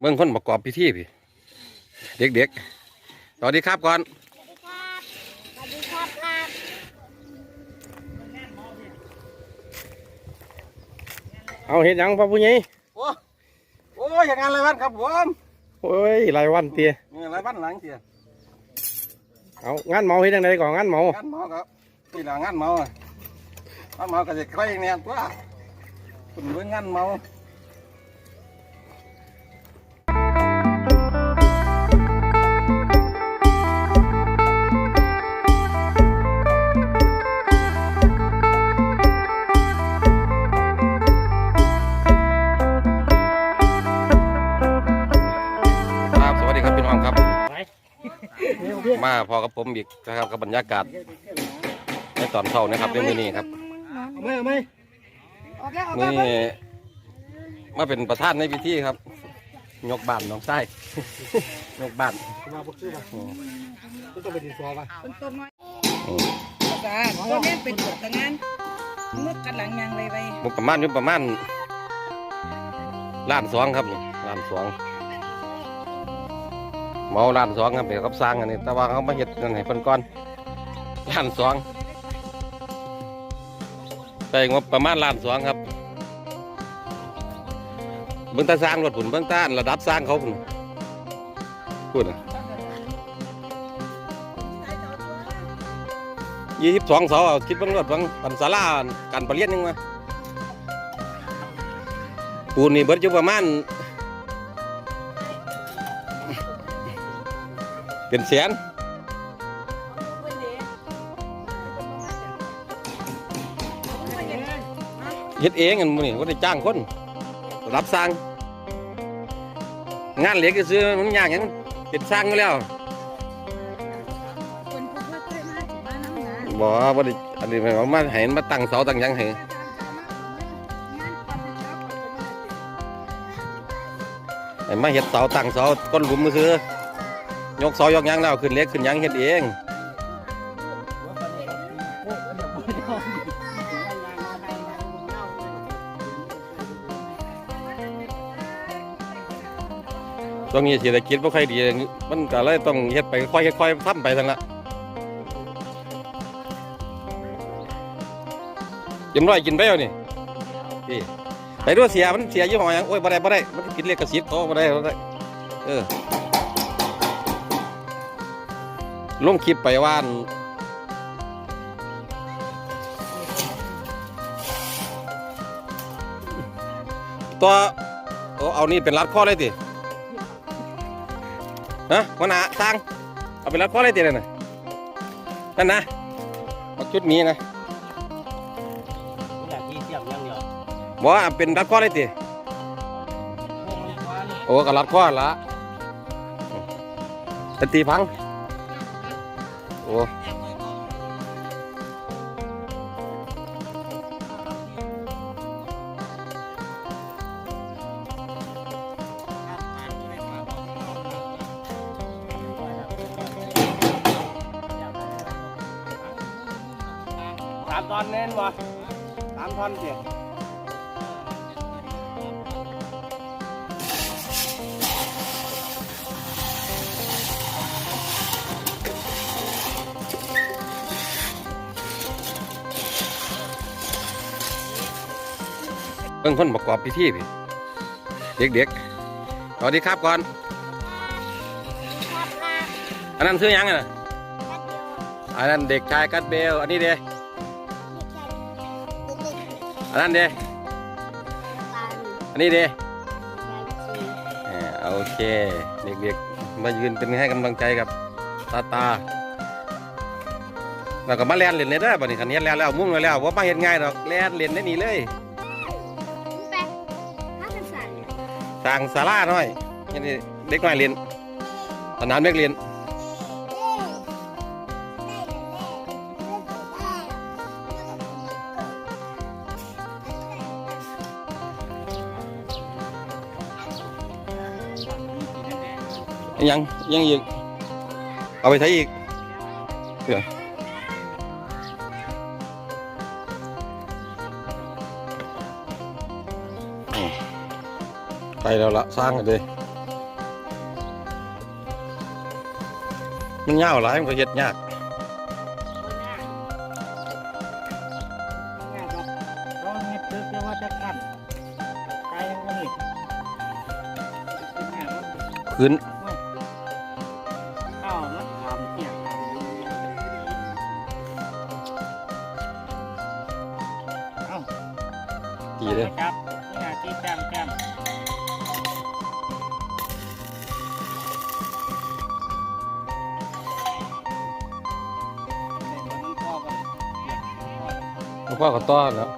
เบิ่งคนประกอบพิธีพี่ เด็กๆสวัสดีครับก่อน สวัสดีครับสวัสดีครับครับเอาเห็นยังพ่อผู้ใหญ่โอ้โอ้ยอย่างงานอะไรบ้านครับผมโอ้ยรายวันเตี้ยนี่อะไรบ้านหลังเสียเอางานเมาเฮ็ดจังไดก่อนงานเมางานเมาครับนี่แหละงานเมาอะงานเมาก็จะใกล้เนี่ยตัวคุณเบิ่งงานเมา มาพอกับผมอีกนะครับกับบรรยากาศในตอนเช้านะครับในมื้อนี้ครับเอาไหมเอาไหมโอเคโอเคนี่มาเป็นประธานในพิธีครับ ยกบ้านน้องไส้ยกบ้านมาพวกชื่อมาต้องไปดีสอป่ะต้นต้นน้อยอืมจ้าต้นนี้เป็นตัวต่างงานมุดกันหลังยางไวไวงบประมาณอยู่ประมาณล้านสองครับนี่ล้านสอง เมาล้านสองครับเดี๋ยวเขาสร้างอันนี้แต่ว่าเขามาเฮ็ดกันให้เพิ่นก่อนล้านสองใส่งบประมาณล้านสองครับเบิ่งตาสร้างรถผุนเบิ่งตาระดับสร้างเขาผุนพูดนะยี่สิบสองเสาเอาคิดบิ่งรถบิ่งปันศาลาการประเรียนยังมาปูนนี่เบิดอยู่ประมาณ เป็นแสนเฮ็ดเองกันมื้อนี้บ่ได้จ้างคน รับสร้าง งานเหล็กก็ซื้อมันยากหยังเป็นสร้างอยู่แล้วคนพวกเพื่อนเคยมาถึงมาน้ำหนาบ่บ่ได้อันนี้หมายความว่าให้มันมาตั้งเสาตั้งหยังให้ให้มาเฮ็ดเสาตั้งเสาก้นหลุมมือซื้อ ยกเสายกยังแล้วขึ้นเล็กขึ้นยังเฮ็ดเองช่วงนี้เศรษฐกิจบ่ค่อยดี มันก็เลยต้องเฮ็ดไปค่อยๆค่อยๆทำไปซั่นละกินร้อยกินไปเอานี่พี่ไปด้วยเสียมันเสียยี่ห้อยังโอ้ยบ่ได้บ่ได้ มันกินเรียกกระสิทธิ์เขาบ่ได้บ่ได้ เออ ลงคลิปไปว่านตัวโอ้เอานี่เป็นรัดข้อเลยติฮะวันหนาสร้างเอาเป็นรัดข้อเลยตินั่นน่ะนั่นนะเอาชุดนี้นะอยากที่เสียบยังเดียวบ่ว่าเป็นรัดข้อเลยติโอ้ก็รัดข้อละแต่ตีพัง ตอนเน้นวะสามท่อนเสียเบิ่งคนประกอบพิธีพี่เด็กๆสวัสดีครับก่อน อันนั้นซื้อยังอะอันนั้นเด็กชายกัดเบล อันนี้เด้นี่แค่เด็ก อันนั้นเด้ๆตาลอันนี้เด้แบชีเออโอเคเด็กๆมายืนเป็นให้กำลังใจกับตาตาแล้วก็มาแล่นเล่นเลยเด้อบัดนี้คันเฮ็ดแล้วแล้วมุ่งไว้แล้วว่ามาเฮ็ดง่ายดอกแล่นเล่นได้นี่เลยแปะถ้าเป็นสันสร้างศาลาหน่อยนี่เด็กน้อยเรียนสนามเด็กเรียน anh dân anh gì? Ở mày thấy gì? Rồi ừ. tay đâu lạ sang rồi đi. Mình nhau lại em phải giật nhạc. Khuyến ดีเลยครับนี่ที่แก้มแก้มหลวงพ่อก็ต้อนแล้ว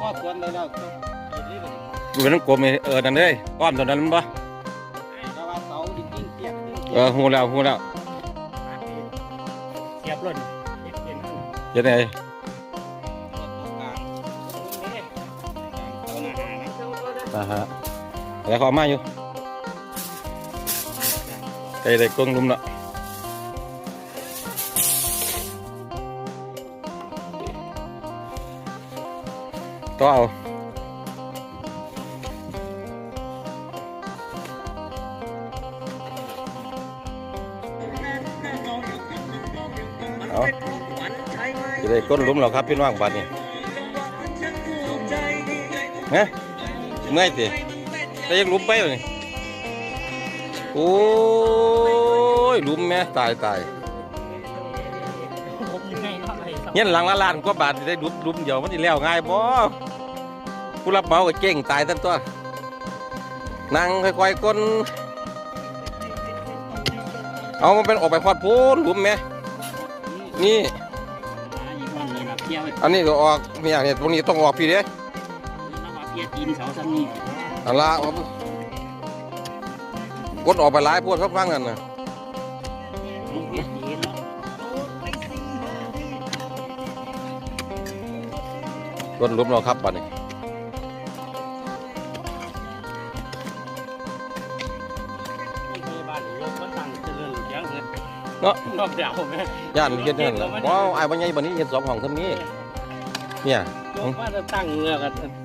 พ่อสวนเลยแล้วดูเป็นน้ำกลมนี่เออนั่นเลยก้อนตัวนั้นมันบ่แต่ว่าเสาจริงๆเตี้ยจริงเออหูแล้วหูแล้วเสียบล่นเย็นเย็นเฮ็ดไงาฮะแล้วเขาเอามาอยู่ไก่ได้กลงลุมละต่อเอาเอาจะได้ก้นลุมแล้วครับพี่น้องบัดนี้เฮ้ เมื่อยสิได้ยังหลุมไปอยู่นี่โอ้ยหลุมแม่ตายตายผมยังไงเนาะไอ้สองเงี้ยหลังละล้านกว่าบาทสิได้หลุมหลุมเดียวมันจะแล้วง่ายบ่ผู้รับเหมาก็เก่งตายทั้งตัวนั่งค่อยๆก้นเอามันเป็นออกไปพอดพูนหลุมแม่นี่อีกวันนี้นะเที่ยวอันนี้ก็ออกเนี่ยเนี่ยตรงนี้ต้องออกพี่เด้แล้วมา เพียจีนเสาซ้ำนี่อันละเอากดออกไปหลายพวดฟังๆนั่นน่ะเพียจีนเนาะกดหลุมเราครับบัดนี้ที่บ้านหลวงก็ตั้งเจริญเสียงเงินเนาะนอกจากแม่ย่านเฮ็ดนั่นล่ะว้าวไอ้บ่ใหญ่บัดนี้เฮ็ดสองห้องเท่านี้เนี่ยยกว่าจะตั้งเงือกกัน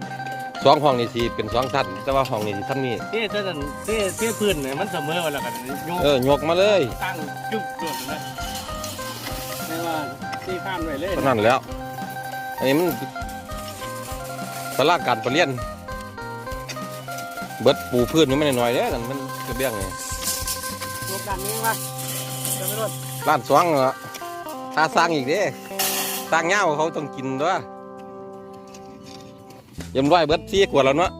สองห้องนี่สิเป็นสองชั้นแต่ว่าห้องนี่สิชั้นนี้เท่เท่านั้นเท่เท่พื้นเนี่ยมันเสมอกันแล้วกันโยกเออยกมาเลยตั้งจุ๊บจุดเลยไม่ว่าที่ข้ามเลยเลยเท่านั้นแหล้วอันนี้มันสลาการประเรียนเบิดปูพื้นมันไม่น้อยๆเด้นั่นมันกระเบี้ยงนี่รวมกันนี้ว่าจะไม่รอดล้านสองเหรอถ้าสร้างอีกเด้สร้างเงาเขาต้องกินด้วยเยี่ยมร้อยเบิดสี่ขวดแล้วเนาะ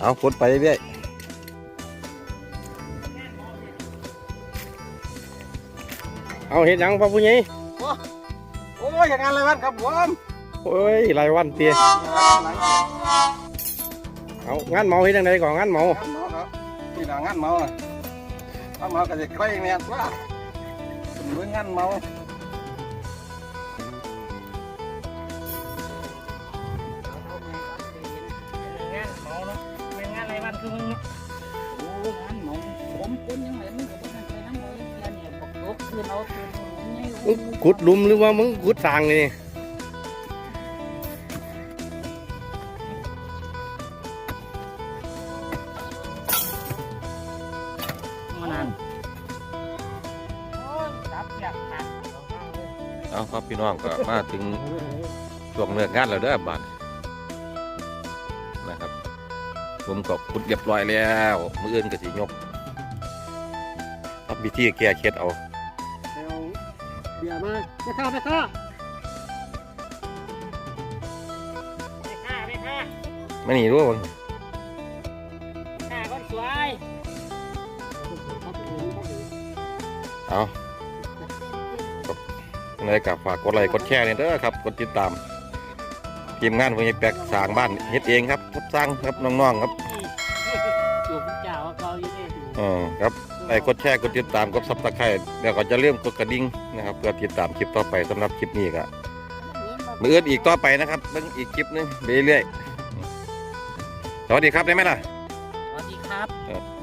เอากดไปเรื่อยเอาเห็นยังพ่อผู้ใหญ่โอ้ยอย่างนั้นเลยวันครับผมโอ้ยรายวันเตี้ยเอางานเมาเฮ็ดจังไดก่อนงานเมา งานเมาครับนี่ละงานเมาอะงานเมาก็จะใกล้เนี่ยว่า เป็นเรื่องงานเมางานเมาเนาะเป็นงานอะไรบ้านคือมึงโอ้งานหมองผมคนยังไงมึงก็บ่ทันไปนำเอาเพื่อนเนี่ยบอกตกคืนเอาคืนเอาไงมึงขุดหลุมหรือว่ามึงขุดสร้างนี่ม เอาครับพี่น้องก็มาถึงช่วงเลิกงานแล้วเด้อบัดนะครับผมก็ขุดเรียบร้อยแล้วมื้ออื่นก็สิยกทำพิธีแก้เคล็ดเอาเบียร์มาไปฆ่าไปฆ่าไปฆ่าไปฆ่าไม่หนีรู้บ่ฆ่าคนสวยเอาครับ ยังไงก็ฝากกดไลค์กดแชร์เนี่ยเด้อครับกดติดตามทีมงานพวกนี้แปลกสร้างบ้านเฮ็ดเองครับรับสร้างครับน้องๆครับอยู่กับเจ้าเขาอยู่นี่เออครับไลค์กดแชร์กดติดตามกดซับสไครต์แล้วก็จะเริ่าลืมกดกระดิ่งนะครับเพื่อติดตามคลิปต่อไปสำหรับคลิปนี้ก็มืออื่นอีกต่อไปนะครับเบิ่งอีกคลิปหนึงไปเรื่อยๆสวัสดีครับได้ไหมล่ะสวัสดีครับเออ